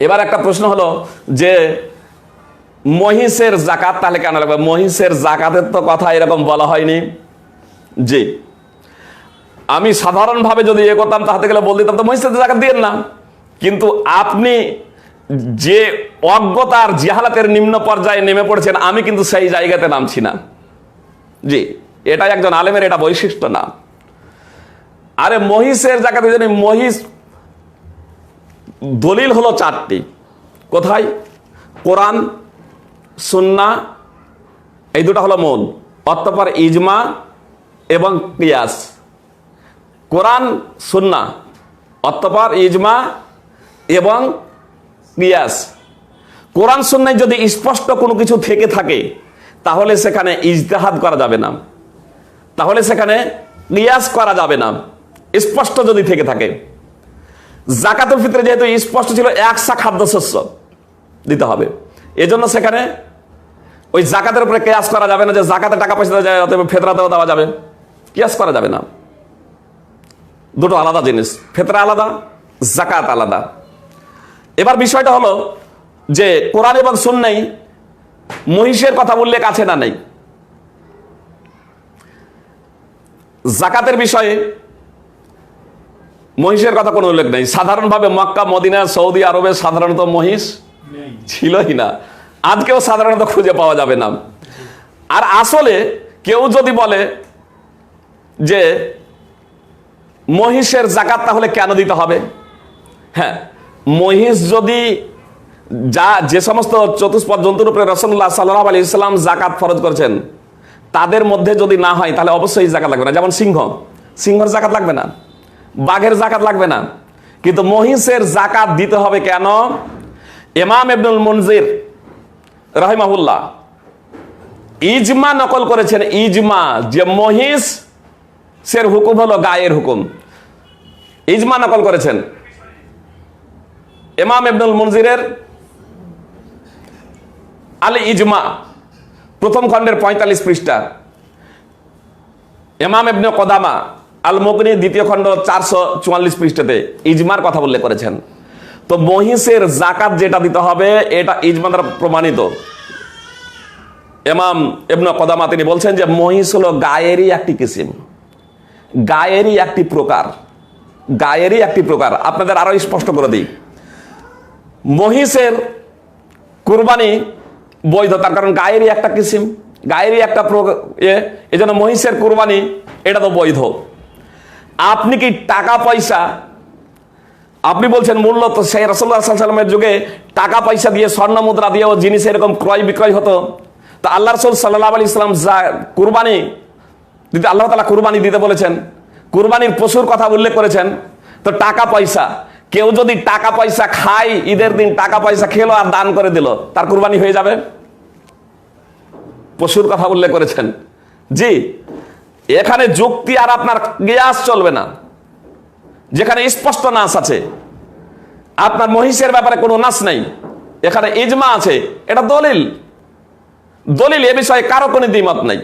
এবার একটা প্রশ্ন হলো যে মহিষের জাকাত তাহলে কেন লাগবে? মহিষের জাকাতের তো কথা এরকম বলা হয়নি। জি। আমি সাধারণভাবে যদি এ করতাম তাহাতে গেলে বল দিতাম, তো মহিষের জাকাত দিয়ে না। কিন্তু আপনি যে অজ্ঞতার জিহালাতের নিম্ন পর্যায়ে নেমে পড়েছেন, আমি কিন্তু সেই জায়গাতে নামছি না। জি এটা একজন আলেমের এটা বৈশিষ্ট্য না। আরে মহিষের জায়গাতে জানি মহিষ দলিল হলো চারটি। কোথায়? কোরআন, সুন্না, এই দুটো হলো মূল। অতঃপর ইজমা এবং কিয়াস। কোরআন, সুন্না, অতঃপর ইজমা এবং কিয়াস। কোরআন, সুন্নায় যদি স্পষ্ট কোনো কিছু থেকে থাকে, তাহলে সেখানে ইজতেহাদ করা যাবে না। তাহলে সেখানে কিয়াস করা যাবে না। স্পষ্ট যদি থেকে থাকে। জাকাতুল ফিতরে যেহেতু স্পষ্ট ছিল একসা খাদ্যশস্য দিতে হবে। এজন্য সেখানে ওই জাকাতের উপরে কেয়াস করা যাবে না যে জাকাতে টাকা পয়সা দেওয়া যায়, অতএব ফেতরাতেও দেওয়া যাবে। কেয়াস করা যাবে না। দুটো আলাদা জিনিস, ফেতরা আলাদা, জাকাত আলাদা। এবার বিষয়টা হলো যে কোরআন এবং সুন্নাই মহিষের কথা উল্লেখ আছে না নেই? জাকাতের বিষয়ে মহিষের কথা কোনো উল্লেখ নেই। সাধারণভাবে মক্কা মদিনা সৌদি আরবে সাধারণত মহিষ ছিলই না। আজকেও সাধারণত খুঁজে পাওয়া যাবে না। আর আসলে কেউ যদি বলে যে মহিষের জাকাত তাহলে কেন দিতে হবে? হ্যাঁ মহিষ যদি যা যে সমস্ত চতুষ্পদ জন্তুর উপরে রসল্লাহ সাল্লাহ আলী ইসলাম জাকাত ফরজ করেছেন তাদের মধ্যে যদি না হয় তাহলে অবশ্যই জাকাত লাগবে না। যেমন সিংহ। সিংহর জাকাত লাগবে না। বাঘের জাকাত লাগবে না। কিন্তু মহিষের জাকাত দিতে হবে কেন? এমাম ইবনুল মনজির রহিমাহুল্লাহ ইজমা নকল করেছেন। ইজমা, যে মহিষ সের হুকুম হলো গায়ের হুকুম। ইজমা নকল করেছেন। এমাম ইবনুল মনজিরের আলী ইজমা, প্রথম খণ্ডের পঁয়তাল্লিশ পৃষ্ঠা। এমাম ইবনে কদামা আল মুকনি দ্বিতীয় খণ্ড চারশো চুয়াল্লিশ পৃষ্ঠাতে ইজমার কথা উল্লেখ করেছেন। তো মহিষের জাকাত যেটা দিতে হবে, এটা ইজমা দ্বারা প্রমাণিত। এমাম ইবনে কদামা তিনি বলছেন যে মহিষ হলো গায়েরই একটি কিসিম। গায়েরই একটি প্রকার। গায়েরই একটি প্রকার। আপনাদের আরও স্পষ্ট করে দিই। মহিষের কুরবানি বৈধ, তার কারণ গায়েরই একটা কিসিম। গায়েরই একটা এ এই জন্য মহিষের কুরবানি এটা তো বৈধ। আপনি কি টাকা পয়সা, আপনি বলছেন মূল্য তো সেই রসল্লাহ সাল্লামের যুগে টাকা পয়সা দিয়ে স্বর্ণ মুদ্রা দিয়েও জিনিস এরকম ক্রয় বিক্রয় হতো। তা আল্লাহ রসুল সাল্লাহ আলি ইসলাম যা কুরবানি দিতে, আল্লাহ তালা কুরবানি দিতে বলেছেন। কুরবানির পশুর কথা উল্লেখ করেছেন। তো টাকা পয়সা, কেউ যদি টাকা পয়সা খায়, ঈদের দিন টাকা পয়সা খেলো আর দান করে দিল, তার কুরবানি হয়ে যাবে? পশুর কথা উল্লেখ করেছেন। জি এখানে যুক্তি আর আপনার গিয়াস চলবে না। যেখানে স্পষ্ট নাস আছে। আপনার মহিষের ব্যাপারে কোনো নাস নাই। এখানে ইজমা আছে। এটা দলিল। দলিল এ বিষয়ে কারও কোনো দ্বিমত নেই।